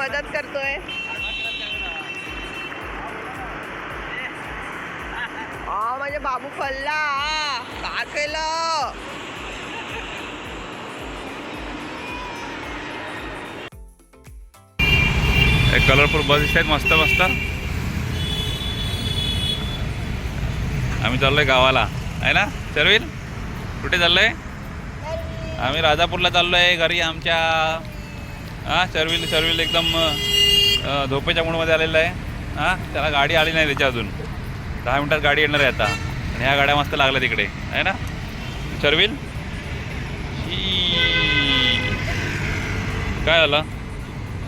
मदत करतोय. हा माझे बाबू फल्ला का केलं? कलरफुल बस दिसत आहेत मस्त मस्त. आम्ही चाललोय गावाला. आहे ना सर्विल कुठे चाललोय? आम्ही राजापूरला चाललोय घरी आमच्या हां सर्विल सर्विल एकदम झोपेच्या मूडमध्ये आलेला आहे. हां त्याला गाडी आली नाही त्याच्या अजून. दहा मिनटात गाडी येणार आहे आता. आणि ह्या गाड्या मस्त लागल्या तिकडे आहे ना? सर्विल काय झालं?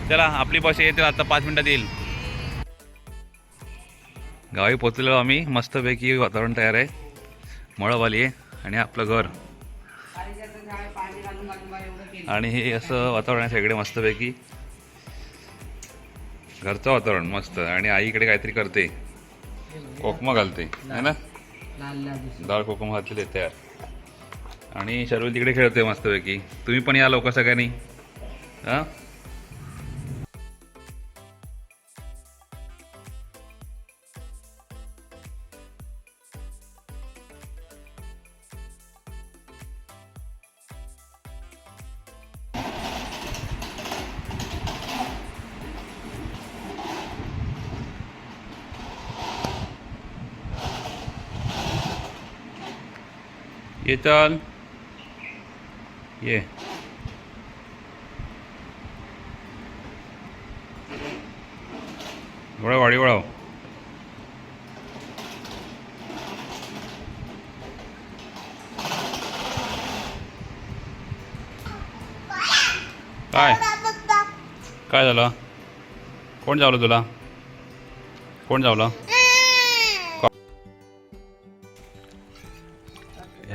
चला आपली बस येते आता पाच मिनटात येईल. गावी पोचलेलो आम्ही. मस्तपैकी वातावरण तयार आहे. मळवाली आहे. आणि आपलं घर. आणि हे असं वातावरण आहे सगळे मस्तपैकी. घरचं वातावरण मस्त. आणि आईकडे काहीतरी करते. कोकमा घालते. है ना? डाळ कोकमा घातलेले तयार. आणि शर्वल तिकडे खेळते मस्तपैकी. तुम्ही पण या लवकर सगळ्यांनी. हां? ये चल ये वळव वाडी वळव काय काय झालं कोण जावलं तुला कोण जावलं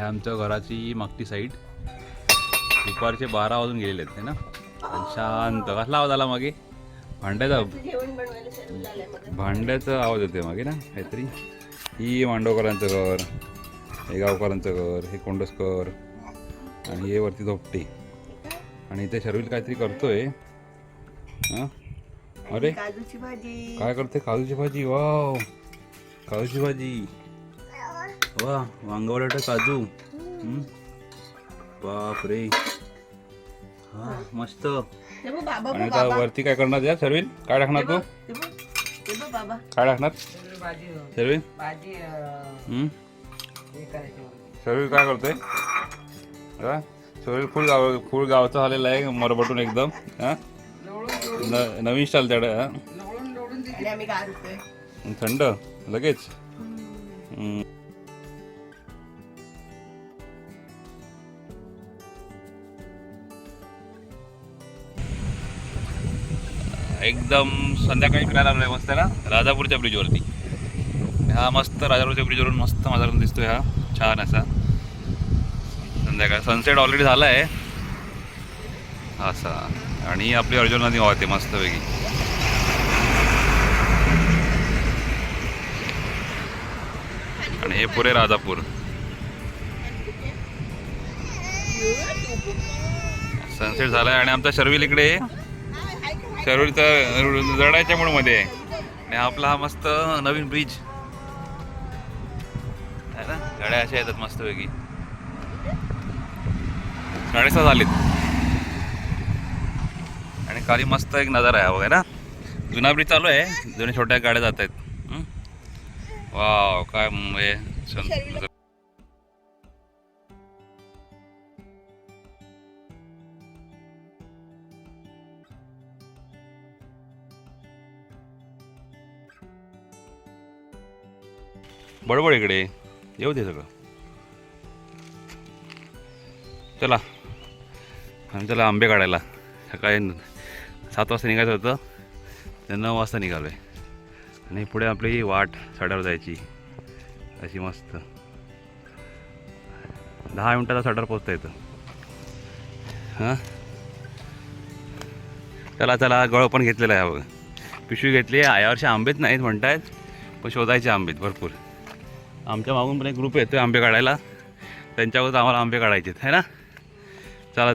आमच्या घराची मागची साईड दुपारचे बारा वाजून गेलेले आहेत ना. शांत. कसला आवाज आला मागे? भांड्याचा भांड्याचा आवाज येतोय मागे ना काहीतरी. ही मांडवकरांचं घर हे गावकरांचं घर हे कोंडसकर आणि हे वरती झोपटे. आणि इथे शर्विल काहीतरी करतोय. हां? अरे. काजूची भाजी. काय करते? काजूची भाजी? वाव. काजूची भाजी. वा वांग बटाटा काजू. हम्म. बाप रे. हा मस्त. आणि आता बाबा. वरती काय करणार या सर्विल काय टाकणार तू? काय टाकणार? हम्म? सर्विल काय करतोय? सर्विल फुल गाव फुल गावचा झालेला आहे मरबटून एकदम. हा? न- नवीन स्टाईल त्याकडे हा? आणि आम्ही गारतोय थंड लगेच. एकदम संध्याकाळी फिरायला आलोय मस्त ना राजापूरच्या ब्रिजवरती हा मस्त राजापूरच्या ब्रिजवरून मस्त माझा दिसतोय हा छान असा. संध्याकाळ सनसेट ऑलरेडी झाला आहे असा. आणि आपली अर्जुन नदी वाहते मस्तपैकी. आणि हे पुरे राजापूर. सनसेट झालाय आणि आमचा शर्विल इकडे. शरोलीचा तर जडायच्या मूडमध्ये आहे. आणि आपला हा मस्त नवीन ब्रिज आहे ना? गाड्या अशा येतात मस्तपैकी. साडेसहा झालेत. आणि खाली मस्त एक नजारा आहे बघा ना? जुना ब्रिज चालू आहे. जुन्या छोट्या गाड्या जात आहेत वाव काय म्हणजे बडबड इकडे. येऊ दे सगळं. चला. आम्ही चला आंबे काढायला. सकाळी सात वाजता निघायचं होतं. तर नऊ वाजता निघालो आहे आणि पुढे आपली वाट सडावर जायची. अशी मस्त. दहा मिनटाचा सडावर पोचता येतं. हां? चला चला. गळ पण घेतलेला आहे बघ बघा. पिशवी घेतली. आहे यावर्षी आंबेच नाहीत म्हणतायत पण शोधायचे आंबेत. भरपूर. आमच्या मागून पण एक ग्रुप येतो आंबे काढायला. त्यांच्यावरच आम्हाला आंबे काढायचे आहेत ना? चला.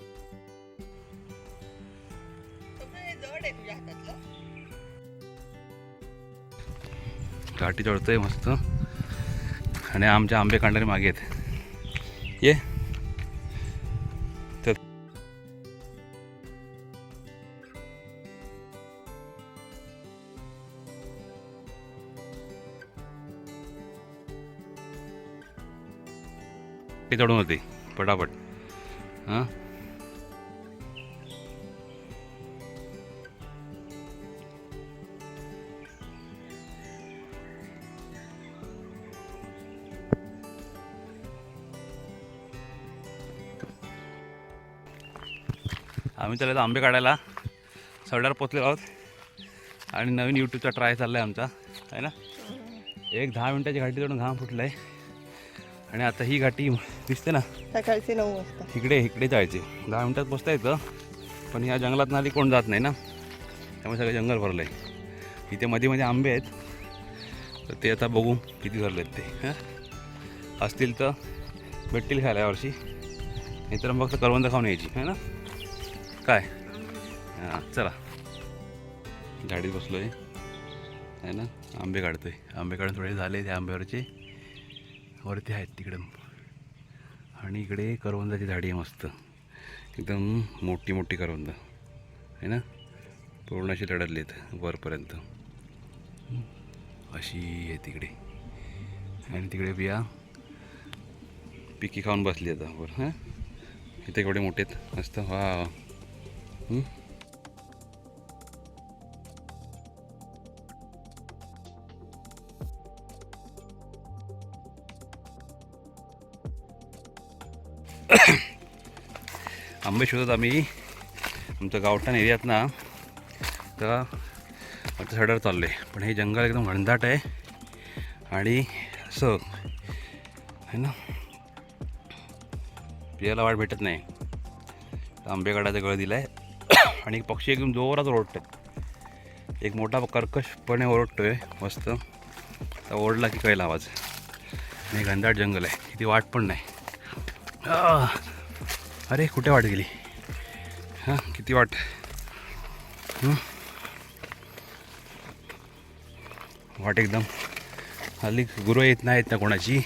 घाटी चढतोय मस्त. आणि आमच्या आंबे काढणारे मागे आहेत. ये. ते चढून होते. पटापट. हां? आम्ही चालेल आंबे काढायला सडावर पोचलेलो आहोत. आणि नवीन यूट्यूबचा ट्राय चालला आहे आमचा. आहे ना? एक दहा मिनटाची घाटी चढून घाम फुटला आहे आणि आता ही घाटी दिसते ना. सकाळचे नऊ वाजता. इकडे इकडे जायचे. दहा मिनटात पोचता येतं. पण ह्या जंगलात नाली कोण जात नाही ना. त्यामुळे सगळं जंगल भरलं आहे इथे मध्ये मध्ये आंबे आहेत. तर ते आता बघू किती भरले आहेत ते. हं? असतील तर भेटतील खायला यावर्षी नाहीतर मग फक्त करवंद खाऊन यायची. है ना? काय? हां चला. गाडीत बसलो आहे आहे ना? आंबे काढतोय. आंबे काढून थोडे झाले त्या आंब्यावरचे. वरती आहेत तिकडं. आणि इकडे करवंदाची झाडी आहे मस्त. एकदम मोठी मोठी करवंद. आहे ना? पूर्ण अशी आहेत वरपर्यंत. अशी आहे तिकडे. आणि तिकडे बिया पिकी खाऊन बसली आता वर हां? इथे एवढे मोठे आहेत? मस्त वा आंबे शोधत आम्ही. आमच्या गावठाण एरियात ना. तर आमच्या सडर चाललो आहे पण हे जंगल एकदम घनदाट आहे. आणि असं आहे ना. पियाला वाट भेटत नाही. तर आंबे काढायचा गळ दिला आहे आणि एक पक्षी एकदम जोरात ओरडतो एक मोठा कर्कशपणे ओरडतो आहे मस्त. तर ओरडला की कळेल आवाज. आणि घनदाट जंगल आहे. किती वाट पण नाही. अरे कुठे वाट गेली? हां किती वाट? वाट एकदम. हल्ली गुरु येत नाहीत ना कोणाची.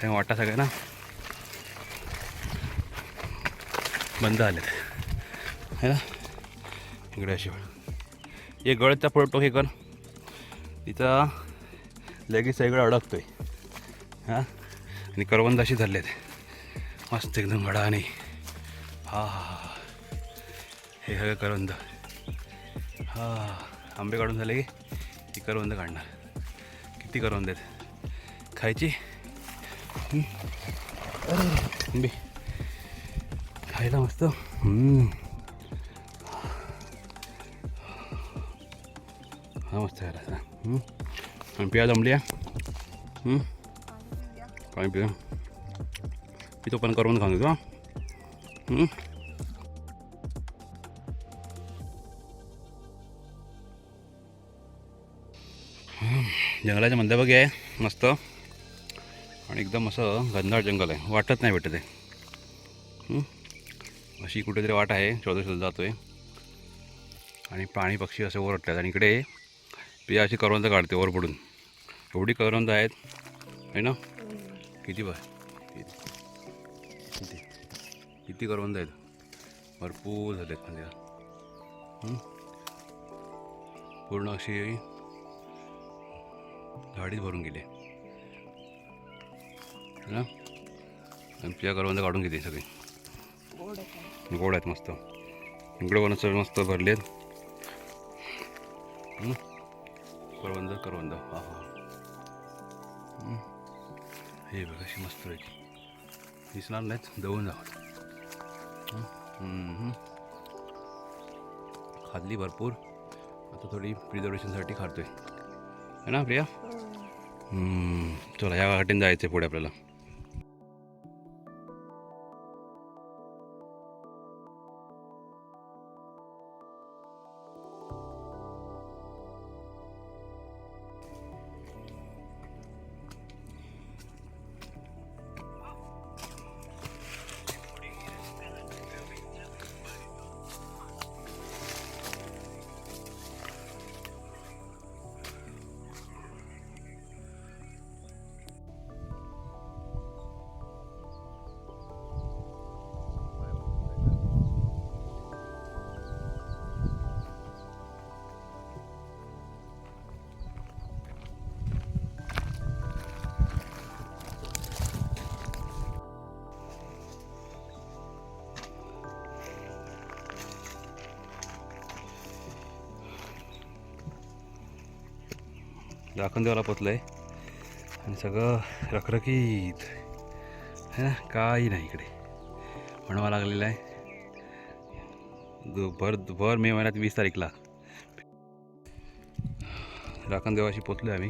त्या वाटा सगळ्या ना बंद आल्यात. है ना? इकडे अशी हे गळचा पडतो हे कर. तिथं लगेच सगळं अडकतोय. हां? आणि करवंद अशी झाले आहेत मस्त एकदम घडा आणि हा हा हा. हे सगळं करवंद. हा आंबे काढून झाले की ती करवंद काढणार. किती करवंद आहेत? खायची? आंबे. खायला मस्त. हा मस्त खायला आणि पिया जमली पाणी पिया मी तो पण करून खाऊन घेतो हं? हं, जंगलाच्या मध्यभागी आहे मस्त. आणि एकदम असं घनदाट जंगल आहे. वाटत नाही भेटत आहे अशी कुठेतरी वाट आहे शोधत शोधत जातो आहे आणि प्राणी पक्षी असे ओरडतात. आणि इकडे पिया अशी करवंद काढते वर पडून एवढी करवंद आहेत. आहे ना? किती बघ किती करवंद आहेत. भरपूर झाले आहेत म्हणजे हं? पूर्ण अशी झाडीच भरून गेली. है ना आणि पिया करवंद काढून घेते सगळी. गोड आहे. गोड आहेत मस्त. इकडे असं मस्त भरले आहेत हं? करवंद करवंद. हा हा. हं? बघ अशी मस्त पैकी दिसणार नाहीत. जवळून जा. खाल्ली भरपूर. आता थोडी प्रिझर्वेशनसाठी खातोय. है ना प्रिया? हं, चला ह्या घाटीन जायचं आहे पुढे आपल्याला. राखणदेवाला पोचलं आहे आणि सगळं रखरखीत. है ना? काही नाही इकडे. म्हणवा लागलेलं आहे. भर भर मे महिन्यात वीस तारीखला. राखणदेवाशी पोचलो आम्ही.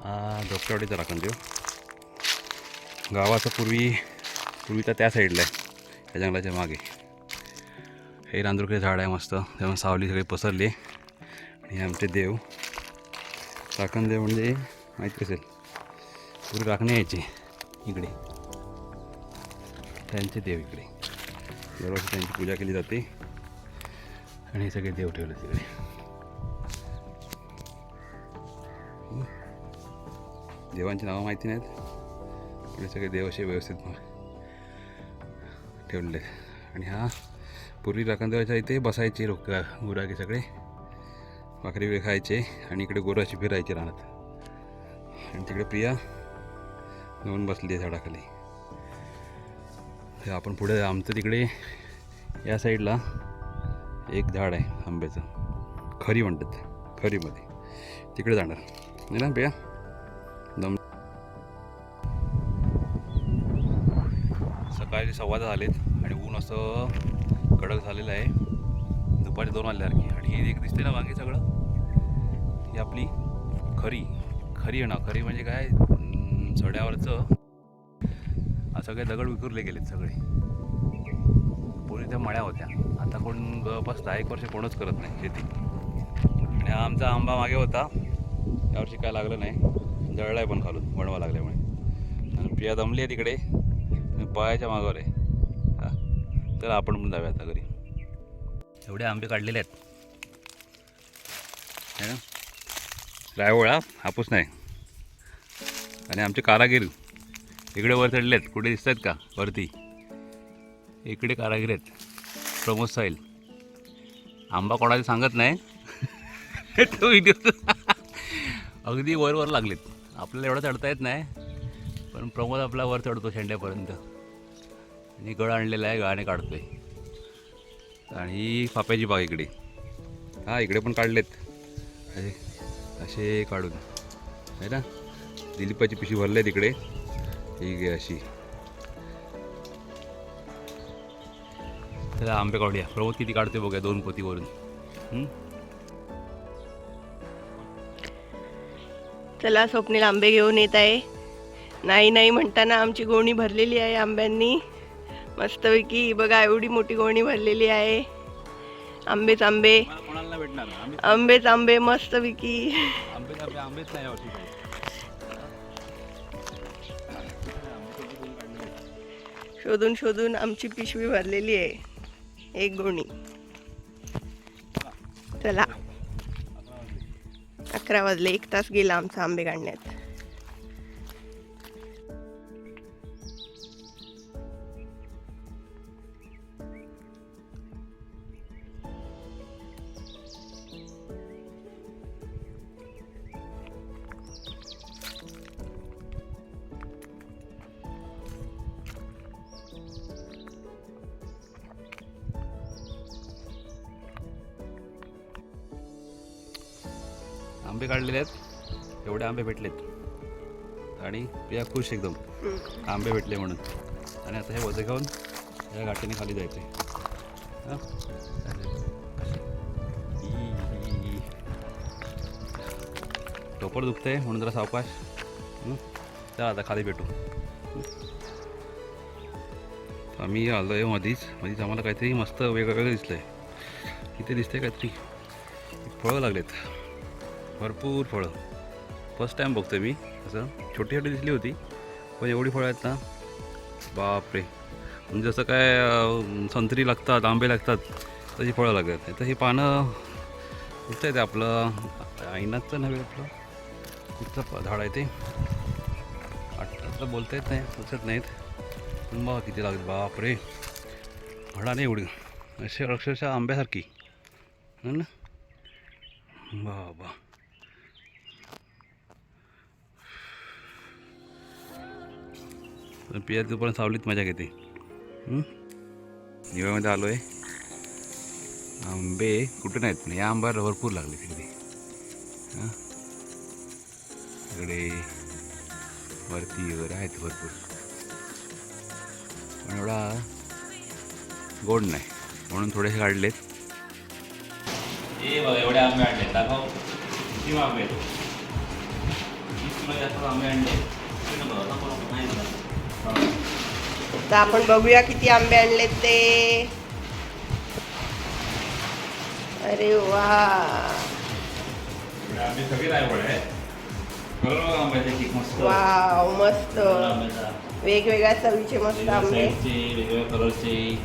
हा धोपटेवाडीचा राखणदेव गावाचं पूर्वी पूर्वी तर त्या साईडला आहे. त्या जंगलाच्या मागे. हे रांदुरकडे झाड आहे मस्त. त्यामुळे सावली सगळी पसरली. आणि आमचे देव. राखणदेव म्हणजे माहिती असेल. पूर्वी राखणे यायचे इकडे. त्यांचे देव इकडे. दरवर्षी त्यांची पूजा केली जाते. आणि हे सगळे देव ठेवले तिकडे देवांची नावं माहिती नाहीत. पुढे सगळे देव असे व्यवस्थित ठेवलेले आणि हा पूर्वी राखणदेवाच्या इथे बसायचे लोक गुरागे सगळे. भाकरी वेळ खायचे आणि इकडे गोराची फिरायची राहत आणि तिकडे प्रिया जाऊन बसली आहे झाडाखाली. तर आपण पुढे आमचं तिकडे या साईडला एक झाड आहे आंब्याचं. खरी म्हणतात खरीमध्ये. तिकडे जाणार. नाही ना प्रिया? दम सकाळी सव्वा झालेत आणि ऊन असं कडक झालेलं आहे. दुपारी दोन वाजल्यासारखी आणि हे एक दिसते ना वांगे सगळं? ही आपली खरी खरी आहे ना खरी म्हणजे काय सड्यावरचं. सगळे दगड विखुरले गेलेत सगळे. पूर्वी त्या मळ्या होत्या. आता कोण जवळपास दहा एक वर्ष कोणच करत नाही शेती. आणि आमचा आंबा मागे होता. यावर्षी काय लागलं नाही. जळलाय पण खालून वणवा लागल्यामुळे. आणि पिया दमली आहे तिकडे. पायाच्या मागावर आहे. तर आपण पण जाऊया आता घरी. एवढे आंबे काढलेले आहेत. रायवळा हापूस नाही. आणि आमचे कारागीर इकडे वर चढले आहेत कुठे दिसत आहेत का? वरती. इकडे कारागीर आहेत. प्रमोद साईल आंबा कोणाला सांगत नाही. तो व्हिडिओ अगदी वर वर लागलेत. आपल्याला एवढं चढता येत नाही. पण प्रमोद आपला वर चढतो शेंड्यापर्यंत. आणि गळ आणलेला आहे गळाने काढतोय. आणि ही फाप्याची बाग इकडे. हा इकडे पण काढलेत. असे काढून. आहे ना? दिलीपाची पिशी भरली आहे तिकडे. ठीक आहे अशी. त्याला आंबे काढूया. प्रमोद किती काढते बघा दोन पोतीवरून. चला स्वप्नील आंबे घेऊन येत आहे. नाही नाही म्हणताना आमची गोणी भरलेली आहे आंब्यांनी. मस्तपैकी बघा एवढी मोठी गोणी भरलेली आहे. आंबेच आंबे आंबेच आंबे यावर्षी काही. शोधून शोधून आमची पिशवी भरलेली आहे. एक गोणी. चला. अकरा वाजले. एक तास गेला आमचा आंबे काढण्यात. आंबे काढलेले आहेत. एवढे आंबे भेटलेत. आणि प्रिया खुश एकदम. आंबे भेटले म्हणून. आणि आता हे वजे घेऊन या गाठीने खाली जायचे टोपर दुखते म्हणून जरा सावकाश. चला आता खाली भेटू. आम्ही आलो आहे मधीच. मधीच आम्हाला काहीतरी मस्त वेगळं वेगळं दिसलं आहे इथे दिसतंय काहीतरी. फळं लागलेत. भरपूर फळं. फर्स्ट टाईम बघतोय मी. असं छोटी छोटी दिसली होती पण एवढी फळं आहेत ना बापरे. म्हणजे जसं काय संत्री लागतात आंबे लागतात तशी फळं लागतात तर ही पानं दिसतंय ते आपलं ऐनाचं नव्हे आपलं कुठचं झाड आहे ते. आठलं बोलता येत नाही दिसत नाहीत. पण बघा किती लागत बापरे. फळा नाही एवढी अशी अक्षरशः आंब्यासारखी. ना? बाबा. पण पिया तू पण सावलीत मजा घेते. हं? हिवाळ्यामध्ये आलो आहे आंबे कुठे नाहीत पण या आंब्याला भरपूर लागले तिकडे. हां? इकडे वरती वगैरे आहेत भरपूर. पण एवढा गोड नाही. म्हणून थोडेसे काढलेत. ए बघा एवढे आंबे आणले दाखव किती आंबे आहेत? वीस किलो जास्त आंबे आणले तर आपण बघूया किती आंबे आणलेत ते. अरे वा. वाव मस्त. वेगवेगळ्या चवीचे मस्त आंबे. वेगवेगळ्या कलरचे